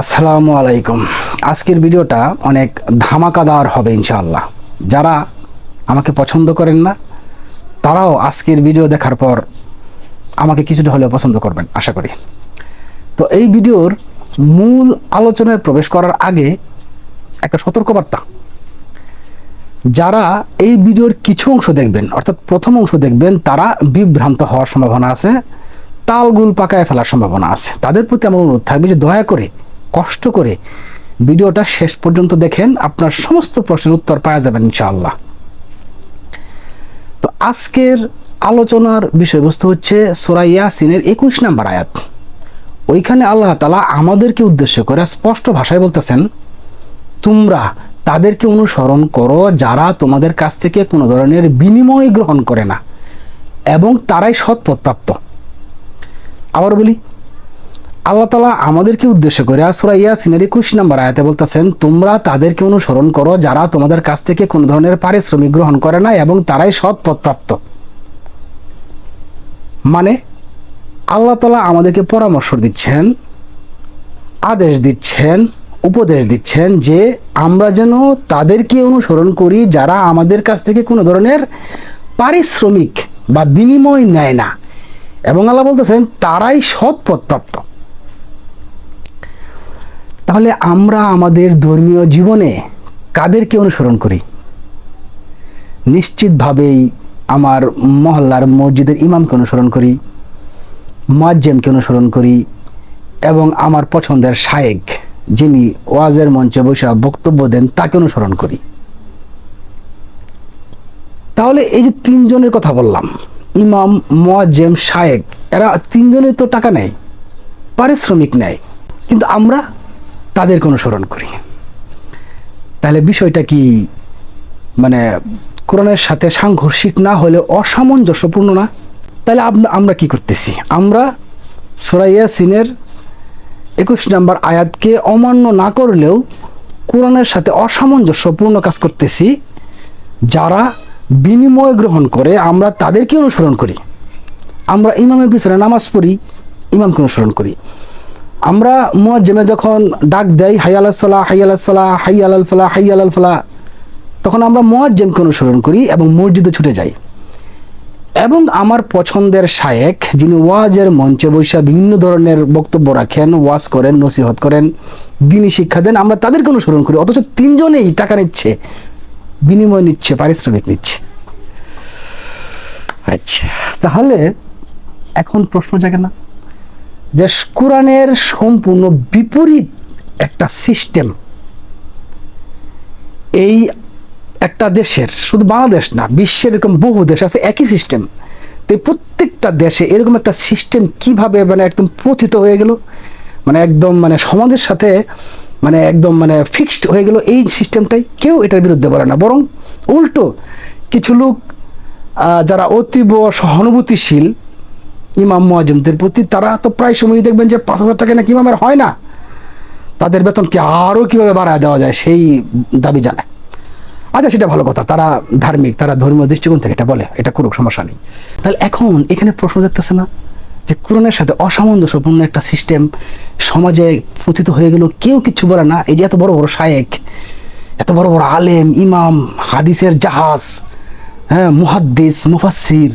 আসসালামু আলাইকুম। আজকের ভিডিওটা অনেক ধামাকাদার হবে ইনশাআল্লাহ। যারা আমাকে পছন্দ করেন না, তারাও আজকের ভিডিও দেখার পর আমাকে কিছুটা হলেও পছন্দ করবেন, আশা করি। তো এই ভিডিওর মূল আলোচনায় প্রবেশ করার আগে একটা সতর্কবার্তা। যারা এই ভিডিওর কিছু অংশ দেখবেন, অর্থাৎ প্রথম অংশ দেখবেন, তারা বিভ্রান্ত হওয়ার সম্ভাবনা আছে, তালগুল পাকায় ফেলার সম্ভাবনা আছে। তাদের প্রতি আমার অনুরোধ থাকবে যে দয়া করে কষ্ট করে ভিডিওটা শেষ পর্যন্ত দেখেন, আপনার সমস্ত প্রশ্নের উত্তর পাওয়া যাবেন ইনশাআল্লাহ। তো আজকের আলোচনার বিষয়বস্তু হচ্ছে সোরাইয়া সিনের একুশ নাম্বার আয়াত। ওইখানে আল্লাহ তালা আমাদেরকে উদ্দেশ্য করে স্পষ্ট ভাষায় বলতেছেন, তোমরা তাদেরকে অনুসরণ করো যারা তোমাদের কাছ থেকে কোনো ধরনের বিনিময় গ্রহণ করে না এবং তারাই সৎপথ প্রাপ্ত আবার বলি আল্লাহ তালা আমাদেরকে উদ্দেশ্য করে আসরা ইয়াসিনের একুশ নাম্বার আয়াতে বলতেছেন, তোমরা তাদেরকে অনুসরণ করো যারা তোমাদের কাছ থেকে কোনো ধরনের পারিশ্রমিক গ্রহণ করে না এবং তারাই সৎ পথ প্রাপ্ত মানে আল্লাহ তালা আমাদেরকে পরামর্শ দিচ্ছেন, আদেশ দিচ্ছেন, উপদেশ দিচ্ছেন যে আমরা যেন তাদেরকে অনুসরণ করি যারা আমাদের কাছ থেকে কোনো ধরনের পারিশ্রমিক বা বিনিময় নেয় না। এবং আল্লাহ বলতেছেন, তারাই সৎ পথ প্রাপ্ত তাহলে আমরা আমাদের ধর্মীয় জীবনে কাদেরকে অনুসরণ করি? নিশ্চিতভাবেই আমার মহল্লার মসজিদের ইমামকে অনুসরণ করি মুয়াজ্জেমকে অনুসরণ করি, এবং আমার পছন্দের শায়েক যিনি ওয়াজের মঞ্চে বসে বক্তব্য দেন, তাকে অনুসরণ করি। তাহলে এই যে তিনজনের কথা বললাম, ইমাম, মুয়াজ্জেম, শায়েক, এরা তিনজনে তো টাকা নেয়, পারিশ্রমিক নেয়, কিন্তু আমরা তাদেরকে অনুসরণ করি। তাহলে বিষয়টা কি মানে কোরআনের সাথে সাংঘর্ষিক না হলে অসামঞ্জস্যপূর্ণ না? তাহলে আমরা কি করতেছি? আমরা সোরাইয়া সিনের একুশ নাম্বার আয়াতকে অমান্য না করলেও কোরআনের সাথে অসামঞ্জস্যপূর্ণ কাজ করতেছি, যারা বিনিময় গ্রহণ করে আমরা তাদেরকে অনুসরণ করি। আমরা ইমামের পিছনে নামাজ পড়ি ইমামকে অনুসরণ করি। আমরা মুয়াজ্জেমে যখন ডাক দেয় হাই আলাহ হাই আলাহ হাই আলাল ফলা হাই আলাল ফলা তখন আমরা মুয়াজ্জেমকে অনুসরণ করি এবং মসজিদে ছুটে যাই। এবং আমার পছন্দের শায়েক যিনি ওয়াজের মঞ্চে বৈশা বিভিন্ন ধরনের বক্তব্য রাখেন ওয়াজ করেন নসিহত করেন দিনী শিক্ষা দেন আমরা তাদেরকে অনুসরণ করি। অথচ তিনজনেই টাকা নিচ্ছে বিনিময় নিচ্ছে পারিশ্রমিক নিচ্ছে। আচ্ছা। তাহলে এখন প্রশ্ন জাগে না। যে কোরআনের সম্পূর্ণ বিপরীত একটা সিস্টেম। এই একটা দেশের, শুধু বাংলাদেশ না, বিশ্বের এরকম বহু দেশ আছে, একই সিস্টেম। তো প্রত্যেকটা দেশে এরকম একটা সিস্টেম কীভাবে মানে একদম প্রথিত হয়ে গেল? মানে একদম মানে সমাজের সাথে মানে একদম মানে ফিক্সড হয়ে গেল এই সিস্টেমটাই। কেউ এটার বিরুদ্ধে বলে না। বরং উল্টো, কিছু লোক যারা অতীব সহানুভূতিশীল ইমাম মহাজমদের প্রতি তারা তো প্রায় সময় দেখবেন যে পাঁচ হাজার টাকা নাকি ইমামের হয় না। তাদের বেতনকে আরও কীভাবে বাড়ায় দেওয়া যায় সেই দাবি জানায়। আচ্ছা সেটা ভালো কথা। তারা ধার্মিক, তারা ধর্মীয় দৃষ্টিকোণ থেকে এটা বলে, এটা করুক, সমস্যা নেই। তাহলে এখন এখানে প্রশ্ন দেখতেছে না যে কোরআনের সাথে অসামঞ্জস্যপূর্ণ একটা সিস্টেম সমাজে পতিত হয়ে গেল কেউ কিছু বলে না? এই যে এত বড় বড় শায়েক এত বড় বড় আলেম, ইমাম, হাদিসের জাহাজ হ্যাঁ মুহাদ্দিস মুফাসির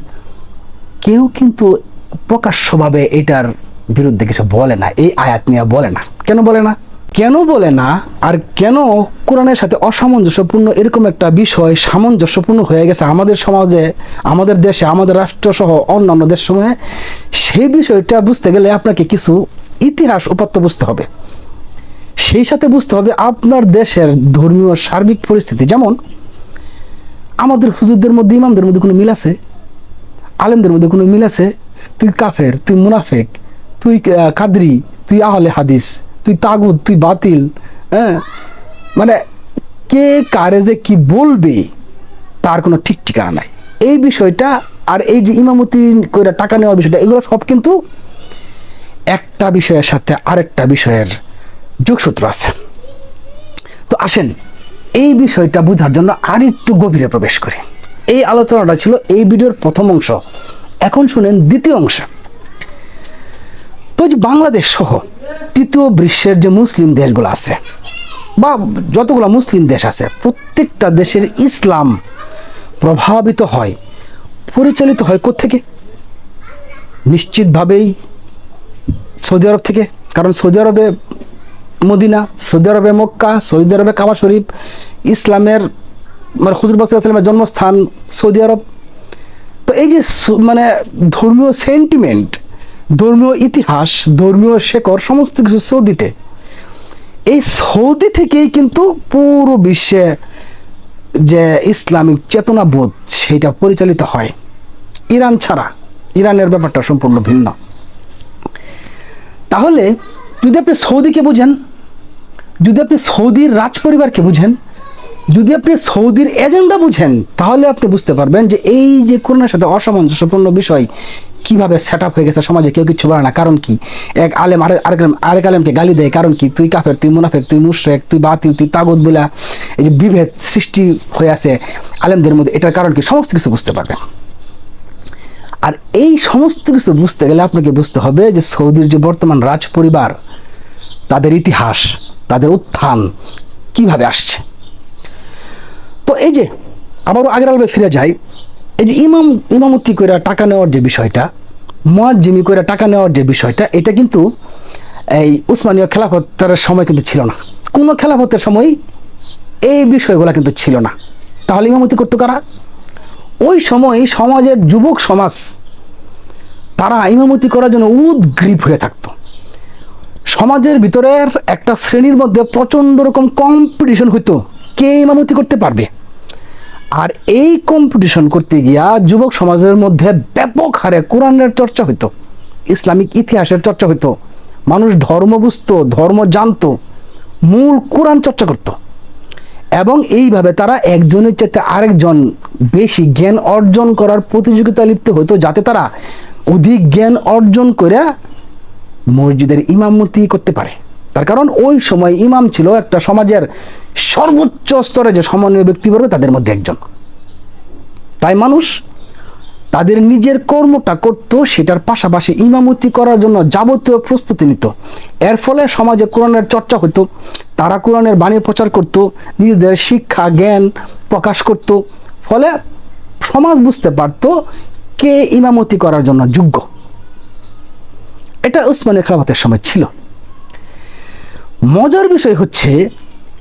কেউ কিন্তু প্রকাশ্যভাবে এটার বিরুদ্ধে কিছু বলে না, এই আয়াত নিয়ে বলে না। কেন বলে না? কেন বলে না? আর কেন কোরআনের সাথে অসামঞ্জস্যপূর্ণ এরকম একটা বিষয় সামঞ্জস্যপূর্ণ হয়ে গেছে আমাদের সমাজে, আমাদের দেশে, আমাদের রাষ্ট্রসহ অন্যান্য দেশ দেশসমূহে? সেই বিষয়টা বুঝতে গেলে আপনাকে কিছু ইতিহাস উপাত্ত বুঝতে হবে। সেই সাথে বুঝতে হবে আপনার দেশের ধর্মীয় সার্বিক পরিস্থিতি। যেমন, আমাদের হুজুরদের মধ্যে, ইমামদের মধ্যে কোনো মিল আছে? আলেমদের মধ্যে কোনো মিল আছে? তুই কাফের, তুই মুনাফেক, তুই কাদরি, তুই আহলে হাদিস, তুই তাগুদ তুই বাতিল হ্যাঁ? মানে কে কারে যে কি বলবে তার কোনো ঠিক ঠিকানা নাই। এই বিষয়টা আর এই যে ইমামতি করে টাকা নেওয়ার বিষয়টা, এগুলো সব কিন্তু একটা বিষয়ের সাথে আরেকটা বিষয়ের যোগসূত্র আছে। তো আসেন, এই বিষয়টা বোঝার জন্য আর একটু গভীরে প্রবেশ করি। এই আলোচনাটা ছিল এই ভিডিওর প্রথম অংশ। এখন শুনেন দ্বিতীয় অংশ। তো যে বাংলাদেশ সহ তৃতীয় বিশ্বের যে মুসলিম দেশগুলো আছে, বা যতগুলো মুসলিম দেশ আছে, প্রত্যেকটা দেশের ইসলাম প্রভাবিত হয়, পরিচালিত হয় কোত্থেকে? নিশ্চিতভাবেই সৌদি আরব থেকে। কারণ সৌদি আরবে মদিনা, সৌদি আরবে মক্কা, সৌদি আরবে কাবা শরীফ, ইসলামের মানে হুজুর বাসলামের জন্মস্থান সৌদি আরব। তো এই যে মানে ধর্মীয় সেন্টিমেন্ট ধর্মীয় ইতিহাস, ধর্মীয় শেকড়, সমস্ত কিছু সৌদিতে, এই সৌদি থেকেই কিন্তু পুরো বিশ্বে যে ইসলামিক চেতনাবোধ সেটা পরিচালিত হয়। ইরান ছাড়া, ইরানের ব্যাপারটা সম্পূর্ণ ভিন্ন। তাহলে যদি আপনি সৌদিকে বুঝেন, যদি আপনি সৌদির রাজ পরিবারকে বুঝেন যদি আপনি সৌদির এজেন্ডা বুঝেন, তাহলে আপনি বুঝতে পারবেন যে এই যে করোনার সাথে অসামঞ্জস্যপূর্ণ বিষয় কীভাবে সেট আপ হয়ে গেছে সমাজে, কেউ কিছু বলে না। কারণ কি? এক আলেম আরেক আরেক আলেমকে গালি দেয়। কারণ কি? তুই কাফের, তুই মুনাফেক, তুই মুশরেক, তুই বাতিল, তুই তাগত বলা এই যে বিভেদ সৃষ্টি হয়ে আছে আলেমদের মধ্যে, এটার কারণ কি? সমস্ত কিছু বুঝতে পারবেন। আর এই সমস্ত কিছু বুঝতে গেলে আপনাকে বুঝতে হবে যে সৌদির যে বর্তমান রাজ পরিবার তাদের ইতিহাস, তাদের উত্থান কীভাবে আসছে। তো এই যে আবারও আগের আলবে ফিরে যাই, এই যে ইমাম, ইমামতি করে টাকা নেওয়ার যে বিষয়টা, মোয়াজ্জিমি করে টাকা নেওয়ার যে বিষয়টা, এটা কিন্তু এই উসমানীয় খেলাফতের সময় কিন্তু ছিল না। কোনো খেলাফতের সময় এই বিষয়গুলো কিন্তু ছিল না। তাহলে ইমামতি করতো কারা? ওই সময় সমাজের যুবক সমাজ, তারা ইমামতি করার জন্য উদ্গ্রীব হয়ে থাকতো। সমাজের ভিতরের একটা শ্রেণির মধ্যে প্রচণ্ড রকম কম্পিটিশন হইতো। কে ইমামতি করতে পারবে? আর এই কম্পিটিশন করতে গিয়া যুবক সমাজের মধ্যে ব্যাপক হারে কোরআনের চর্চা হইতো, ইসলামিক ইতিহাসের চর্চা হইতো, মানুষ ধর্ম বুঝতো, ধর্ম জানতো, মূল কোরআন চর্চা করতো। এবং এইভাবে তারা একজনের চেয়ে আরেকজন বেশি জ্ঞান অর্জন করার প্রতিযোগিতা লিপ্ত হতো যাতে তারা অধিক জ্ঞান অর্জন করে মসজিদের ইমামতি করতে পারে। তার কারণ ওই সময় ইমাম ছিল একটা সমাজের সর্বোচ্চ স্তরে যে সম্মানীয় ব্যক্তিবর্গ তাদের মধ্যে একজন। তাই মানুষ তাদের নিজের কর্মটা করত, সেটার পাশাপাশি ইমামতি করার জন্য যাবতীয় প্রস্তুতি নিত। এর ফলে সমাজে কোরআনের চর্চা হতো, তারা কোরআনের বাণী প্রচার করত, নিজেদের শিক্ষা, জ্ঞান প্রকাশ করত, ফলে সমাজ বুঝতে পারত কে ইমামতি করার জন্য যোগ্য। এটা উসমানী খেলাফতের সময় ছিল। মজার বিষয় হচ্ছে,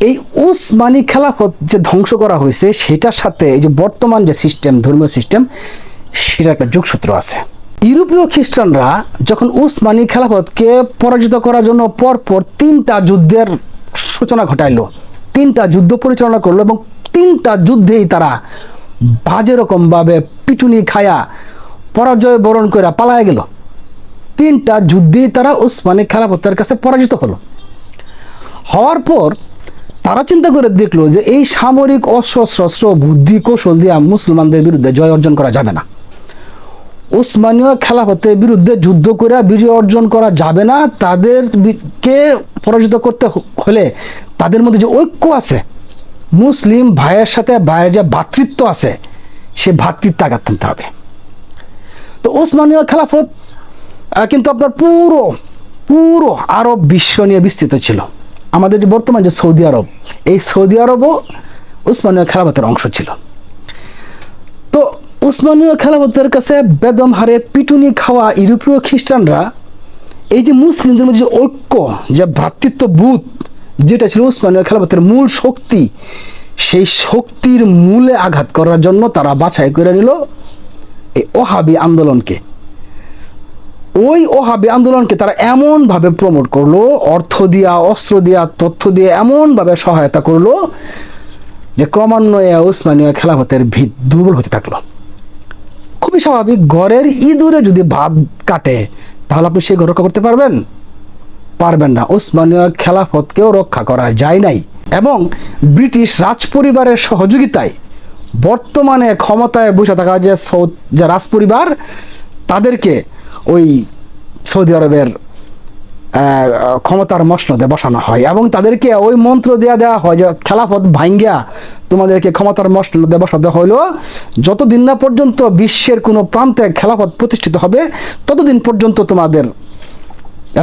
এই উসমানী খেলাফত যে ধ্বংস করা হয়েছে, সেটার সাথে এই যে বর্তমান যে সিস্টেম ধর্মীয় সিস্টেম সেটা একটা যোগসূত্র আছে। ইউরোপীয় খ্রিস্টানরা যখন উসমানী খেলাফতকে পরাজিত করার জন্য পরপর তিনটা যুদ্ধের সূচনা ঘটাইলো, তিনটা যুদ্ধ পরিচালনা করল এবং তিনটা যুদ্ধেই তারা বাজে রকমভাবে পিটুনি খায়া, পরাজয় বরণ করে পালায় গেল। তিনটা যুদ্ধেই তারা উসমানী খেলাফতের কাছে পরাজিত হলো। হওয়ার পর তারা চিন্তা করে দেখল যে এই সামরিক অস্ত্র বুদ্ধি, কৌশল দিয়ে মুসলমানদের বিরুদ্ধে জয় অর্জন করা যাবে না। উসমানীয় খেলাফতের বিরুদ্ধে যুদ্ধ করে বিজয় অর্জন করা যাবে না। তাদের বি- কে পরাজিত করতে হলে তাদের মধ্যে যে ঐক্য আছে, মুসলিম ভাইয়ের সাথে ভাইয়ের যে ভ্রাতৃত্ব আছে, সে ভ্রাতৃত্ব আঘাত টানতে হবে। তো ওসমানীয় খেলাফত কিন্তু আপনার পুরো পুরো আরব বিশ্ব নিয়ে বিস্তৃত ছিল। আমাদের যে বর্তমান যে সৌদি আরব, এই সৌদি আরবও উসমানীয় খেলাফতের অংশ ছিল। তো উসমানীয় খেলাফতের কাছে বেদম হারে পিটুনি খাওয়া ইউরোপীয় খ্রিস্টানরা, এই যে মুসলিমদের মধ্যে যে ঐক্য, যে ভ্রাতৃত্ববোধ, যেটা ছিল উসমানীয় খেলাফতের মূল শক্তি, সেই শক্তির মূলে আঘাত করার জন্য তারা বাছাই করে নিল এই ওহাবি আন্দোলনকে। ওই ওহাবি আন্দোলনকে তারা এমনভাবে প্রমোট করল, অর্থ দিয়া, অস্ত্র দিয়া, তথ্য দিয়ে এমনভাবে সহায়তা করল যে ক্রমান্বয়ে উসমানীয় খেলাফতের ভিত দুর্বল হতে থাকল। খুবই স্বাভাবিক, ঘরের ইঁদুরে যদি ভাত কাটে, তাহলে আপনি সেই ঘর রক্ষা করতে পারবেন? পারবেন না। উসমানীয় খেলাফতকেও রক্ষা করা যায় নাই। এবং ব্রিটিশ রাজ পরিবারের সহযোগিতায় বর্তমানে ক্ষমতায় বসে থাকা যে যে রাজ পরিবার তাদেরকে ওই সৌদি আরবের ক্ষমতার মসনদে বসানো হয় এবং তাদেরকে ওই মন্ত্র দেওয়া দেওয়া হয় যে, খেলাফত ভাঙ্গিয়া তোমাদেরকে ক্ষমতার মসনদে বসাতে হইল। যতদিন না পর্যন্ত বিশ্বের কোনো প্রান্তে খেলাফত প্রতিষ্ঠিত হবে, ততদিন পর্যন্ত তোমাদের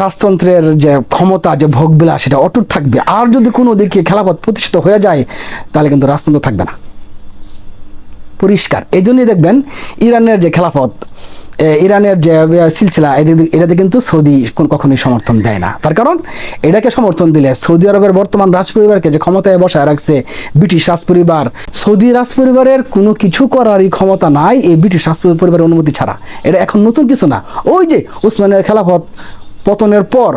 রাজতন্ত্রের যে ক্ষমতা, যে ভোগবিলাস, সেটা অটুট থাকবে। আর যদি কোনো দিকে খেলাফত প্রতিষ্ঠিত হয়ে যায়, তাহলে কিন্তু রাজতন্ত্র থাকবে না। পরিষ্কার। এই জন্যই দেখবেন ইরানের যে খেলাফত ইরানের যে সিলসিলা এটাতে কিন্তু সৌদি কখনোই সমর্থন দেয় না। তার কারণ এটাকে সমর্থন দিলে সৌদি আরবের বর্তমান রাজপরিবারকে যে ক্ষমতায় বসায় রাখছে ব্রিটিশ রাজ পরিবার সৌদি রাজপরিবারের কোনো কিছু করারই ক্ষমতা নাই এই ব্রিটিশ রাজ পরিবারের অনুমতি ছাড়া। এটা এখন নতুন কিছু না। ওই যে উসমানের খেলাফত পতনের পর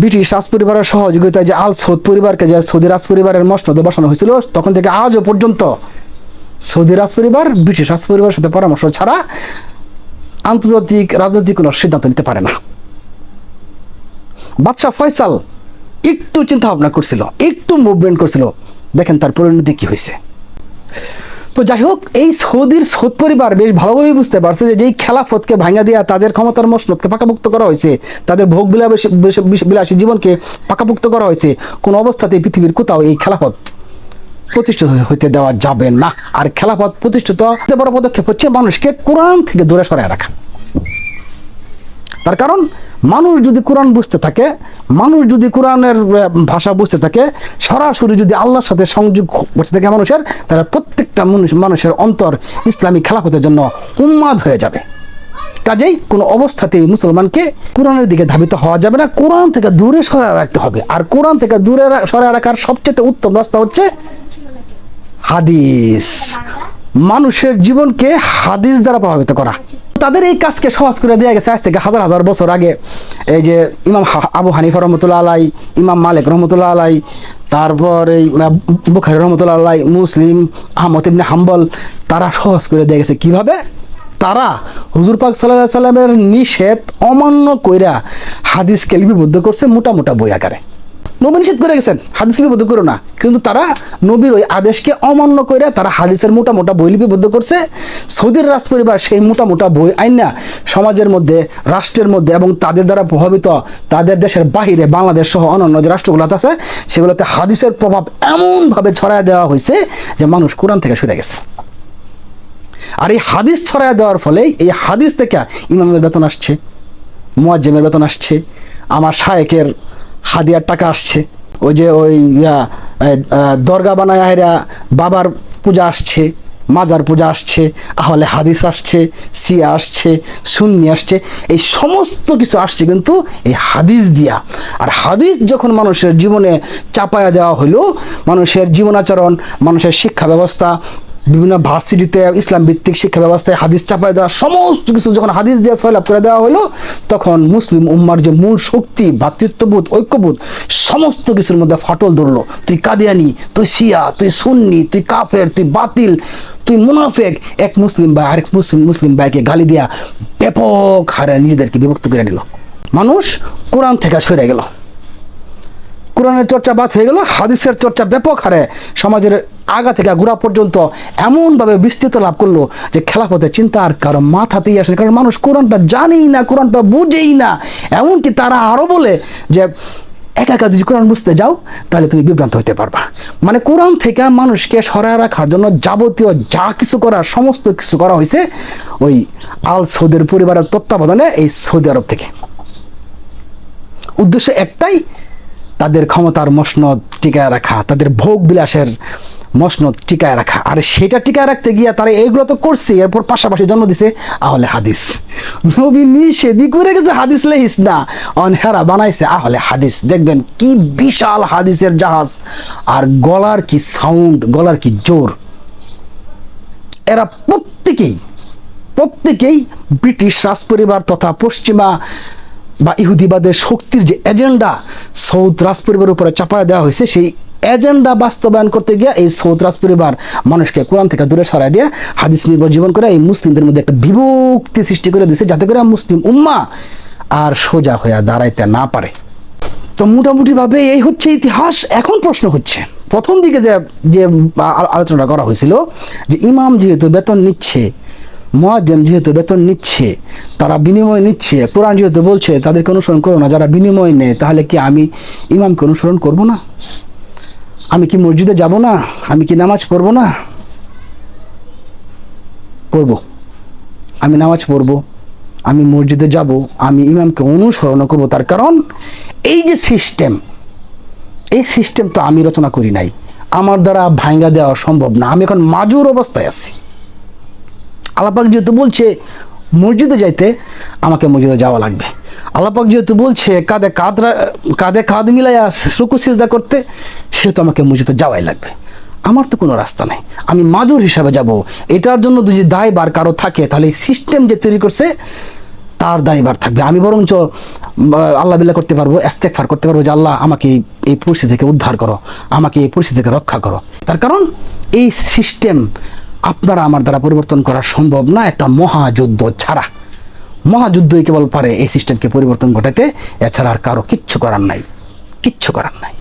ব্রিটিশ রাজ পরিবারের সহযোগিতায় যে আল সৌদ পরিবারকে যে সৌদি রাজ পরিবারের মসনদে বসানো হয়েছিল, তখন থেকে আজও পর্যন্ত সৌদি রাজ পরিবার ব্রিটিশ রাজ পরিবারের সাথে পরামর্শ ছাড়া আন্তর্জাতিক রাজনৈতিক কোনো সিদ্ধান্ত নিতে পারে না। বাদশাহ ফয়সাল একটু চিন্তা ভাবনা করছিল, একটু মুভমেন্ট করছিল। দেখেন তার পরিণতি কি হয়েছে। তো যাই হোক, এই সৌদির সৌদ পরিবার বেশ ভালোভাবেই বুঝতে পারছে যে যেই খেলাফতকে ভাঙা দিয়া তাদের ক্ষমতার মসনদকে পাকাপুক্ত করা হয়েছে, তাদের ভোগ বিলাসী জীবনকে পাকাপুক্ত করা হয়েছে, কোন অবস্থাতে পৃথিবীর কোথাও এই খেলাফত প্রতিষ্ঠিত হইতে দেওয়া যাবে না। আর খেলাফত প্রতিষ্ঠিত বড় পদক্ষেপ হচ্ছে মানুষকে কোরআন থেকে দূরে সরায় রাখা। তার কারণ, মানুষ যদি কোরআন বুঝতে থাকে, মানুষ যদি কোরআনের ভাষা বুঝতে থাকে, সরাসরি যদি আল্লাহর সাথে সংযোগ বসে থাকে মানুষের, তাহলে প্রত্যেকটা মানুষ, মানুষের অন্তর ইসলামী খেলাফতের জন্য উন্মাদ হয়ে যাবে। কাজেই কোনো অবস্থাতেই মুসলমানকে কোরআনের দিকে ধাবিত হওয়া যাবে না। কোরআন থেকে দূরে সরায় রাখতে হবে। আর কোরআন থেকে দূরে রা- সরায় রাখার সবচেয়ে উত্তম রাস্তা হচ্ছে হাদিস। মানুষের জীবনকে হাদিস দ্বারা প্রভাবিত করা। তাদের এই কাজকে সহজ করে দেওয়া গেছে আজ থেকে হাজার হাজার বছর আগে। এই যে ইমাম আবু হানিফা রহমতুল্লাহ আলাই, ইমাম মালিক রহমতুল্লাহ আলাই, তারপর এই বুখারি রহমতুল্লাহ আলাই, মুসলিম, আহমদ ইবনে হাম্বল, তারা সহজ করে দেওয়া গেছে। কীভাবে? তারা হুজুর পাক সাল্লাহ সাল্লামের নিষেধ অমান্য কইরা হাদিসকে লিপিবদ্ধ করছে মোটা মোটা বই আকারে। নবী নিষেধ করে গেছেন, হাদিস লিপিবদ্ধ করো না। কিন্তু তারা নবীর ওই আদেশকে অমান্য করে তারা হাদিসের মোটা মোটা বই লিপিবদ্ধ করছে। সৌদির রাজ পরিবার সেই মোটা মোটা বই আইন না, সমাজের মধ্যে, রাষ্ট্রের মধ্যে এবং তাদের দ্বারা প্রভাবিত তাদের দেশের বাহিরে বাংলাদেশ সহ অন্যান্য যে রাষ্ট্রগুলোতে আছে, সেগুলোতে হাদিসের প্রভাব এমনভাবে ছড়ায় দেওয়া হয়েছে যে মানুষ কোরআন থেকে সরে গেছে। আর এই হাদিস ছড়ায় দেওয়ার ফলে এই হাদিস থেকে ইমামের বেতন আসছে, মোয়াজ্জেমের বেতন আসছে, আমার শায়েকের হাদিয়ার টাকা আসছে। ওই যে ওই দরগা বানায় এরা বাবার পূজা আসছে, মাজার পূজা আসছে, আহলে হাদিস আসছে সিয়া আসছে, সুন্নি আসছে, এই সমস্ত কিছু আসছে কিন্তু এই হাদিস দিয়া। আর হাদিস যখন মানুষের জীবনে চাপায়া দেওয়া হলো মানুষের জীবনাচরণ, মানুষের শিক্ষা ব্যবস্থা, বিভিন্ন ভার্সিটিতে ইসলাম ভিত্তিক শিক্ষা ব্যবস্থায় হাদিস চাপায় দেওয়া, সমস্ত কিছু যখন হাদিস দিয়ে সয়লাভ করে দেওয়া হলো তখন মুসলিম উম্মার যে মূল শক্তি, ভ্রাতৃত্ববোধ, ঐক্যবোধ, সমস্ত কিছুর মধ্যে ফাটল ধরলো। তুই কাদিয়ানি, তুই শিয়া, তুই সুন্নি, তুই কাফের, তুই বাতিল, তুই মুনাফেক। এক মুসলিম ভাই, আরেক মুসলিম মুসলিম ভাইকে গালি দিয়া ব্যাপক হারে নিজেদেরকে বিভক্ত করে নিল। মানুষ কোরআন থেকে সরে গেল। কোরআনের চর্চা বাদ হয়ে গেল, হাদিসের চর্চা ব্যাপক হারে সমাজের আগা থেকে গোড়া পর্যন্ত এমনভাবে বিস্তৃত লাভ করল যে খেলাফতে চিন্তা আর কারও মাথাতেই আসেনি। কারণ মানুষ কোরআনটা জানেই না, কোরআনটা বুঝেই না। এমনকি তারা আরও বলে যে, একা একা যদি কোরআন বুঝতে যাও, তাহলে তুমি বিভ্রান্ত হতে পারবা। মানে কোরআন থেকে মানুষকে সরায় রাখার জন্য যাবতীয় যা কিছু করার সমস্ত কিছু করা হয়েছে ওই আল সৌদের পরিবারের তত্ত্বাবধানে এই সৌদি আরব থেকে। উদ্দেশ্য একটাই তাদের ক্ষমতার মসনদ টিকায় রাখা, তাদের ভোগ বিলাসের মসনদ টিকায় রাখা। আর সেটা টিকায় রাখতে গিয়ে তারা এইগুলো তো করছে, এরপর পাশাপাশি জন্ম দিছে আহলে হাদিস। নবী নিষেধই করে গেছে, হাদিস লেহিস না। অনহেরা বানাইছে আহলে হাদিস। দেখবেন কি বিশাল হাদিসের জাহাজ। আর গলার কি সাউন্ড গলার কি জোর। এরা প্রত্যেকেই প্রত্যেকেই ব্রিটিশ রাজপরিবার তথা পশ্চিমা বা ইহুদিবাদের শক্তির যে এজেন্ডা সৌদ রাজপরিবারের উপরে চাপায় দেওয়া হয়েছে, সেই এজেন্ডা বাস্তবায়ন করতে গিয়ে এই সৌদ রাজপরিবার মানুষকে কোরআন থেকে দূরে সরায় দিয়ে হাদিস নির্ভর জীবন করে এই মুসলিমদের মধ্যে একটা বিভক্তি সৃষ্টি করে দিয়েছে, যাতে করে মুসলিম উম্মা আর সোজা হয়ে দাঁড়াইতে না পারে। তো মোটামুটিভাবে এই হচ্ছে ইতিহাস। এখন প্রশ্ন হচ্ছে, প্রথম দিকে যে যে আ- আলোচনা করা হয়েছিল যে ইমাম যেহেতু বেতন নিচ্ছে মোয়াজ্জেম যেহেতু বেতন নিচ্ছে, তারা বিনিময় নিচ্ছে, কোরআন যেহেতু বলছে, তাদেরকে অনুসরণ করো না, যারা বিনিময় নেয়, তাহলে কি আমি ইমামকে অনুসরণ করব না? আমি কি মসজিদে যাব না? আমি কি নামাজ পড়ব না? পড়ব। আমি নামাজ পড়ব, আমি মসজিদে যাব, আমি ইমামকে অনুসরণ করব, তার কারণ এই যে সিস্টেম, এই সিস্টেম তো আমি রচনা করি নাই। আমার দ্বারা ভাঙ্গা দেওয়া সম্ভব না। আমি এখন মাজুর অবস্থায় আছি। আল্লাপাক যেহেতু বলছে মসজিদে যাইতে আমাকে মসজিদে যাওয়া লাগবে। আল্লাপাক যেহেতু বলছে কাঁধে কাঁধ কাঁধে কাঁধ মিলাইয়া রুকু সিজদা করতে, সেহেতু আমাকে মসজিদে যাওয়াই লাগবে। আমার তো কোনো রাস্তা নেই। আমি মাজুর হিসাবে যাব। এটার জন্য যদি দায়বার কারও থাকে, তাহলে সিস্টেম যে তৈরি করছে, তার দায়বার থাকবে। আমি বরঞ্চ আল্লাহ বিল্লাহ করতে পারব এস্তেকফার করতে পারব যে আল্লাহ আমাকে এই পরিস্থিতি থেকে উদ্ধার করো, আমাকে এই পরিস্থিতি থেকে রক্ষা করো। তার কারণ এই সিস্টেম আপনারা আমার দ্বারা পরিবর্তন করা সম্ভব না, একটা মহাযুদ্ধ ছাড়া। মহাযুদ্ধই কেবল পারে এই সিস্টেমকে পরিবর্তন ঘটাতে, এছাড়া আর কারও কিচ্ছু করার নাই, কিচ্ছু করার নাই।